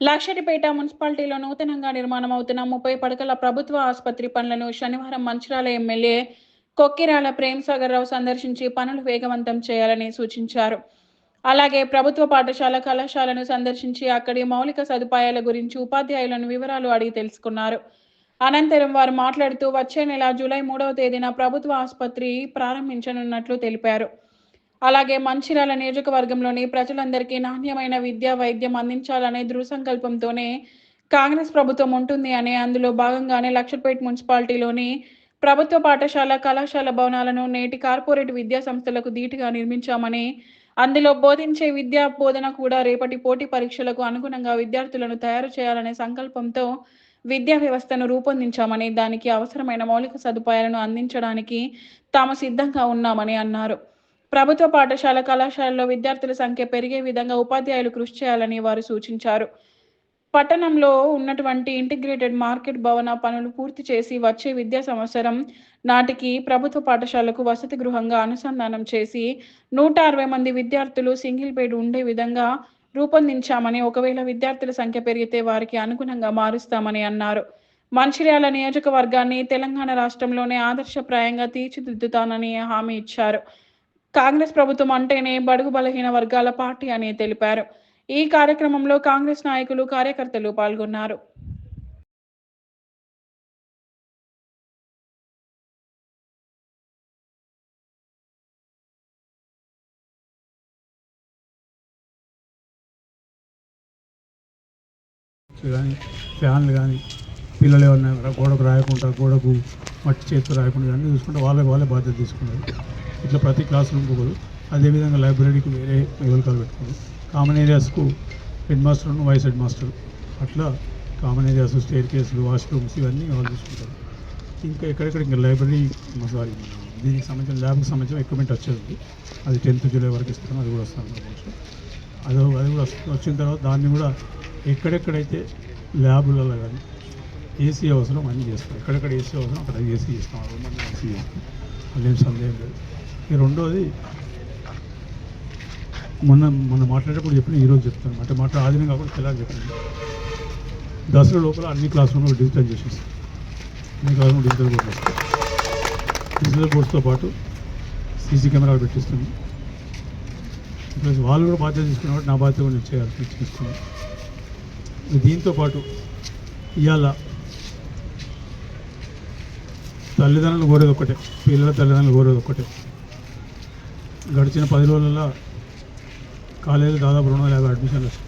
లక్షటిపేట మున్సిపాలిటీలో నూతనంగా నిర్మాణం అవుతున్న ముప్పై పడకల ప్రభుత్వ ఆసుపత్రి పనులను శనివారం మంచిరాల ఎమ్మెల్యే కొక్కిరాల ప్రేమ్ సాగర్ రావు సందర్శించి పనులు వేగవంతం చేయాలని సూచించారు. అలాగే ప్రభుత్వ పాఠశాల కళాశాలను సందర్శించి అక్కడి మౌలిక సదుపాయాల గురించి ఉపాధ్యాయులను వివరాలు అడిగి తెలుసుకున్నారు. అనంతరం వారు మాట్లాడుతూ వచ్చే నెల జూలై మూడవ తేదీన ప్రభుత్వ ఆసుపత్రి ప్రారంభించనున్నట్లు తెలిపారు. అలాగే మంచిర్యాల నియోజకవర్గంలోని ప్రజలందరికీ నాణ్యమైన విద్య వైద్యం అందించాలనే దృఢ సంకల్పంతోనే కాంగ్రెస్ ప్రభుత్వం ఉంటుంది అని అందులో భాగంగానే లక్షపేట్ మున్సిపాలిటీలోని ప్రభుత్వ పాఠశాల కళాశాల భవనాలను నేటి కార్పొరేట్ విద్యా సంస్థలకు ధీటుగా నిర్మించామని అందులో బోధించే విద్యా బోధన కూడా రేపటి పోటీ పరీక్షలకు అనుగుణంగా విద్యార్థులను తయారు చేయాలనే సంకల్పంతో విద్యా వ్యవస్థను రూపొందించామని దానికి అవసరమైన మౌలిక సదుపాయాలను అందించడానికి తాము సిద్ధంగా ఉన్నామని అన్నారు. ప్రభుత్వ పాఠశాల కళాశాలలో విద్యార్థుల సంఖ్య పెరిగే విధంగా ఉపాధ్యాయులు కృషి చేయాలని వారు సూచించారు. పట్టణంలో ఉన్నటువంటి ఇంటిగ్రేటెడ్ మార్కెట్ భవన పనులు పూర్తి చేసి వచ్చే విద్యా సంవత్సరం నాటికి ప్రభుత్వ పాఠశాలకు వసతి గృహంగా అనుసంధానం చేసి నూట అరవై మంది విద్యార్థులు సింగిల్ బెడ్ ఉండే విధంగా రూపొందించామని ఒకవేళ విద్యార్థుల సంఖ్య పెరిగితే వారికి అనుగుణంగా మారుస్తామని అన్నారు. మంచిర్యాల నియోజకవర్గాన్ని తెలంగాణ రాష్ట్రంలోనే ఆదర్శప్రాయంగా తీర్చిదిద్దుతానని హామీ ఇచ్చారు. కాంగ్రెస్ ప్రభుత్వం అంటేనే బడుగు బలహీన వర్గాల పార్టీ అని తెలిపారు. ఈ కార్యక్రమంలో కాంగ్రెస్ నాయకులు కార్యకర్తలు పాల్గొన్నారు. కానీ ఫ్యాన్లు కానీ పిల్లలు ఏమన్నా గోడకు రాయకుండా గోడకు మట్టి చేతులు రాయకుండా కానీ చూసుకుంటే వాళ్ళకి వాళ్ళే బాధ్యత తీసుకున్నారు. ఇట్లా ప్రతి క్లాస్ రూమ్కి ఒకరు అదేవిధంగా లైబ్రరీకి వేరే వెహికల్ పెట్టుకున్నారు కామన్ ఏరియాస్కు హెడ్ మాస్టర్ను వైస్ హెడ్ మాస్టర్. అట్లా కామన్ ఏరియాస్ స్టేర్ కేసులు వాష్రూమ్స్ ఇవన్నీ వాళ్ళు చూసుకుంటారు. ఇంకా ఎక్కడెక్కడ ఇంకా లైబ్రరీ సారీ దీనికి సంబంధించిన ల్యాబ్కి సంబంధించిన ఎక్విప్మెంట్ వచ్చేది అది టెన్త్ జూలై వరకు ఇస్తాను అది కూడా వస్తాను అది అది కూడా వచ్చిన తర్వాత దాన్ని కూడా ఎక్కడెక్కడైతే ల్యాబులలో కానీ ఏసీ అవసరం అన్నీ చేస్తాం ఎక్కడెక్కడ ఏసీ అవసరం అక్కడ ఏసీ చేస్తాం. ఏసీ చేస్తాం. అదేం సందేహం లేదు. ఈ రెండోది మొన్న మొన్న మాట్లాడేటప్పుడు చెప్పిన ఈరోజు చెప్తాను. అంటే మాట ఆదినం కాకుండా తెల్లారి చెప్పాను. దసరా లోపల అన్ని క్లాస్ రూమ్లు డిజిటల్ చేసేసి అన్ని class room digital board digital బోర్డ్స్తో పాటు సీసీ కెమెరాలు పెట్టిస్తుంది ప్లస్ వాళ్ళు కూడా బాధ్యత తీసుకున్నప్పుడు నా బాధ్యత కూడా నేను చేయాలి తీసుకున్నాను దీంతో పాటు ఇవాళ తల్లిదండ్రులు కోరేది ఒక్కటే పిల్లల తల్లిదండ్రులు కోరేది ఒక్కటే. గడిచిన పది రోజులలో కాలేజీలో దాదాపు రెండు వందల యాభై అడ్మిషన్లు వచ్చాయి.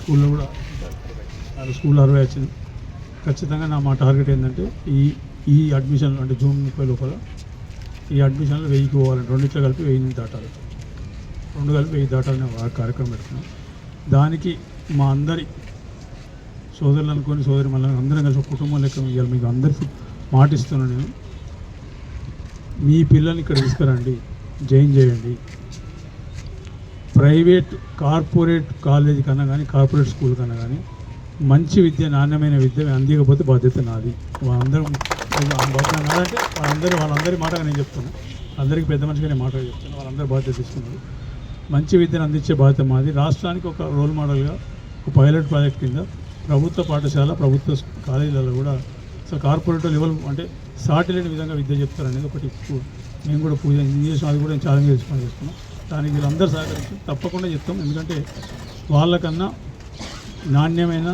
స్కూల్లో కూడా నాలుగు స్కూల్లో అరవై వచ్చింది. ఖచ్చితంగా నా మా టార్గెట్ ఏంటంటే ఈ ఈ అడ్మిషన్లు అంటే జూన్ ముప్పై లోపల ఈ అడ్మిషన్లు వెయ్యికి పోవాలని రెండిట్లో కలిపి వెయ్యిని దాటాలి. రెండు కలిపి వెయ్యి దాటాలని ఆ కార్యక్రమం పెట్టుకున్నాం. దానికి మా అందరి సోదరులు అనుకొని సోదరి మళ్ళీ అందరం కలిసి ఒక కుటుంబం లెక్క మీకు అందరికీ మాటిస్తున్నాను నేను. మీ పిల్లల్ని ఇక్కడ తీసుకురండి. జాయిన్ చేయండి. ప్రైవేట్ కార్పొరేట్ కాలేజీ కన్నా కానీ కార్పొరేట్ స్కూల్ కన్నా కానీ మంచి విద్య నాణ్యమైన విద్య అందించకపోతే బాధ్యత నాది. వాళ్ళందరూ బాధ్యత వాళ్ళందరూ వాళ్ళందరి మాటగా నేను చెప్తాను అందరికీ పెద్ద మనిషిగా నేను మాటగా చెప్తాను వాళ్ళందరూ బాధ్యత తీసుకున్నారు. మంచి విద్యను అందించే బాధ్యత మాది. రాష్ట్రానికి ఒక రోల్ మోడల్గా ఒక పైలట్ ప్రాజెక్ట్ కింద ప్రభుత్వ పాఠశాల ప్రభుత్వ కాలేజీలలో కూడా సో కార్పొరేట్ లెవెల్ అంటే సాటి లేని విధంగా విద్య చెప్తారనేది ఒకటి మేము కూడా పూజ చేసాం అది కూడా నేను ఛాలెంజ్ చేసుకొని చేస్తున్నాం. దానికి వీళ్ళందరూ సహకరించి తప్పకుండా చెప్తాం. ఎందుకంటే వాళ్ళకన్నా నాణ్యమైన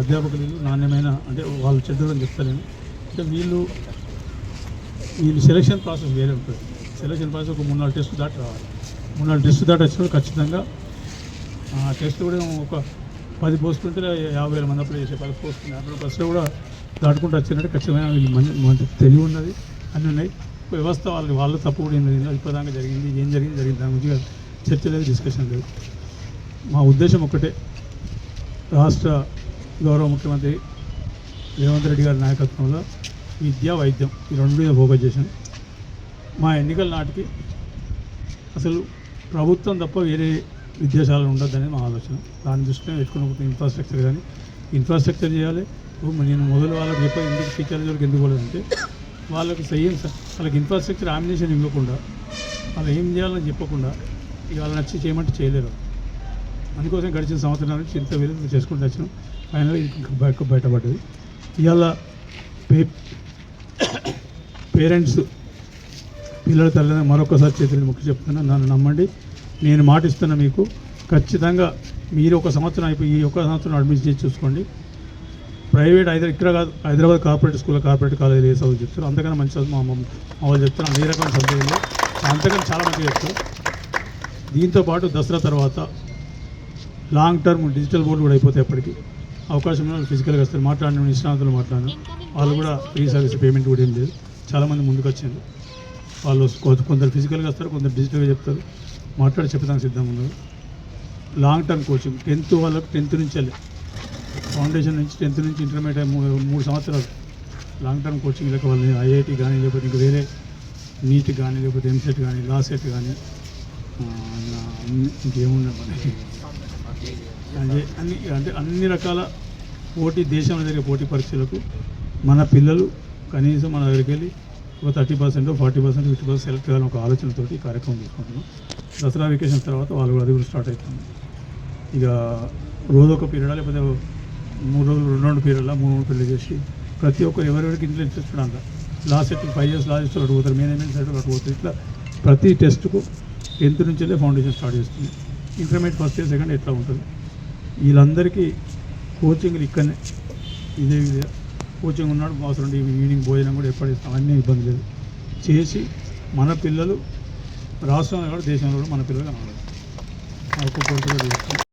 అధ్యాపకులు నాణ్యమైన అంటే వాళ్ళు చెడ్డదని చెప్తలేను. అంటే వీళ్ళు వీళ్ళు సెలక్షన్ ప్రాసెస్ వేరే ఉంటుంది. సెలక్షన్ ప్రాసెస్ ఒక మూడు నాలుగు టెస్ట్ దాటి రావాలి. మూడు నాలుగు టెస్ట్ దాటి వచ్చినప్పుడు ఖచ్చితంగా ఆ టెస్ట్ కూడా ఒక పది పోస్టులు ఉంటే యాభై వేల మంది అప్లై చేసే పది పోస్టులు యాభై బస్సులో కూడా దాటుకుంటూ వచ్చినట్టు ఖచ్చితంగా వీళ్ళు మంచి మంచి తెలివి ఉన్నది అన్నీ ఉన్నాయి. వ్యవస్థ వాళ్ళకి వాళ్ళు తప్పు కూడా ఏంది ఇప్పటిదాకా జరిగింది ఏం జరిగింది జరిగింది. దాని గురించి చర్చ లేదు డిస్కషన్ లేదు. మా ఉద్దేశం ఒకటే రాష్ట్ర గౌరవ ముఖ్యమంత్రి రేవంత్ రెడ్డి గారి నాయకత్వంలో విద్య వైద్యం ఈ రెండు మీద ఫోకస్ చేశాను. మా ఎన్నికల నాటికి అసలు ప్రభుత్వం తప్ప వేరే విద్యాశాలలు ఉండొద్దనేది మా ఆలోచన. దాని దృష్టిలో పెట్టుకున్న ఇన్ఫ్రాస్ట్రక్చర్ కానీ ఇన్ఫ్రాస్ట్రక్చర్ చేయాలి. నేను మొదలు వాళ్ళకి చెప్పి ఎందుకు టీచర్ల జోలికి ఎందుకు పోలేదంటే వాళ్ళకి సయ్యం వాళ్ళకి ఇన్ఫ్రాస్ట్రక్చర్ ఆమినేషన్ ఇవ్వకుండా వాళ్ళు ఏం చేయాలని చెప్పకుండా ఇక వాళ్ళని వచ్చి చేయమంటే చేయలేరు. అందుకోసం గడిచిన సంవత్సరాల నుంచి ఇంత విలువ చేసుకుంటూ వచ్చినాం. ఫైనల్గా బయట బయటపడ్డది. ఇవాళ పే పేరెంట్స్ పిల్లల తల్లిదండ్రులు మరొకసారి చేతులు మొక్కి చెప్తున్నా నన్ను నమ్మండి. నేను మాటిస్తున్నా మీకు ఖచ్చితంగా మీరు ఒక సంవత్సరం అయిపోయి ఈ ఒక సంవత్సరం అడ్మిషన్ చేసి చూసుకోండి. ప్రైవేట్ హైదరా ఇక్కడ హైదరాబాద్ కార్పొరేట్ స్కూల్ కార్పొరేట్ కాలేజీలో ఏ చదువు చెప్తారు. అంతకన్నా మంచి చదువు మా అమ్మ మా వాళ్ళు చెప్తారు. అన్ని రకమైన సబ్జెక్టులు అంతకన్నా చాలా మంచిగా చెప్తారు. దీంతో పాటు దసరా తర్వాత లాంగ్ టర్మ్ డిజిటల్ బోర్డు కూడా అయిపోతాయి ఎప్పటికీ అవకాశం ఉన్న ఫిజికల్గా వస్తారు. మాట్లాడిన నిష్ణాంతులు మాట్లాడిన వాళ్ళు కూడా ఫ్రీ సర్వీస్ పేమెంట్ కూడా ఏం లేదు. చాలామంది ముందుకు వచ్చింది వాళ్ళు కొందరు ఫిజికల్గా వస్తారు కొందరు డిజిటల్గా చెప్తారు. మాట్లాడి చెప్పడానికి సిద్ధంగా ఉన్నారు. లాంగ్ టర్మ్ కోచింగ్ టెన్త్ వాళ్ళకి టెన్త్ నుంచి వెళ్ళి ఫౌండేషన్ నుంచి టెన్త్ నుంచి ఇంటర్మీడియట్ మూ- మూడు సంవత్సరాలు లాంగ్ టర్మ్ కోచింగ్ లెక్క వాళ్ళని ఐఐటి కానీ లేకపోతే ఇంకా వేరే నీట్ కానీ లేకపోతే ఎంసెట్ కానీ లా సెట్ కానీ ఆ, అన్ని- మనకి. అంటే అన్ని అంటే అన్ని రకాల పోటీ దేశంలో జరిగే పోటీ పరీక్షలకు మన పిల్లలు కనీసం మన దగ్గరికి వెళ్ళి ఒక thirty percent forty percent fifty percent select కావాలని ఒక ఆలోచనతోటి ఈ కార్యక్రమం తీసుకుంటున్నాం. దసరా వెకేషన్ తర్వాత వాళ్ళు కూడా అది కూడా స్టార్ట్ అవుతుంది. ఇక రోజు ఒక పీరియడ్ లేకపోతే మూడు రోజులు రెండు రెండు పేర్ల మూడు మూడు పీరియడ్ చేసి ప్రతి ఒక్కరు ఎవరెవరికి ఇంట్లో ఇంట్రెస్ట్ అంత last set five years last years అటు పోతారు మేనేజ్మెంట్ సైడ్ అడుగుతారు. ఇట్లా ప్రతి టెస్ట్కు టెన్త్ నుంచే ఫౌండేషన్ స్టార్ట్ చేస్తుంది. ఇంటర్మీడియట్ ఫస్ట్ ఇయర్ సెకండ్ ఎట్లా ఉంటుంది? వీళ్ళందరికీ కోచింగ్లు ఇక్కడనే. ఇదే ఇదే. కోచింగ్ ఉన్నాడు అవసరం ఈవినింగ్ భోజనం కూడా ఎప్పటిస్తాం అన్నీ ఇబ్బంది లేదు. చేసి మన పిల్లలు రాష్ట్రంలో కూడా దేశంలో కూడా మన పిల్లలు కనబడాలి